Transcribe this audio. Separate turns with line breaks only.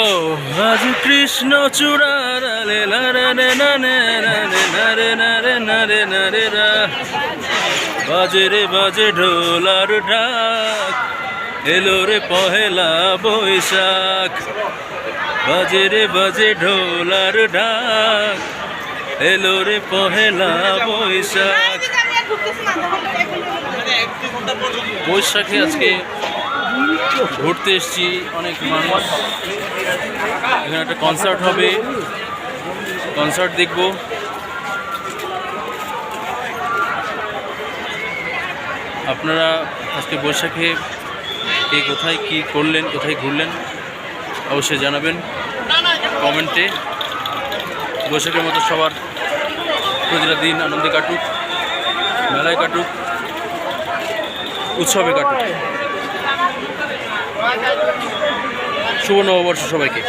ও আজ কৃষ্ণ চূড়ার রে নারে নারে নারে নারে নারে নারে রা বাজে রে বাজে ঢোলার ঢাক এলো রে পহেলা বৈশাখ। বাজে রে বাজে ঢোলার ঢাক এলো রে পহেলা বৈশাখ। বৈশাখে আজকে ঘুরতে এসেছি, অনেক মানুষ। এখানে একটা কনসার্ট হবে। কনসার্ট দেখব। আপনারা আজকে বৈশাখে কে কোথায় কি করলেন, কোথায় ঘুরলেন, অবশ্যই জানাবেন কমেন্টে। বৈশাখের মতো সবার প্রতিটা দিন আনন্দে কাটুক, মেলায় কাটুক, উৎসবে কাটুক। শুভ নববর্ষ সবাইকে।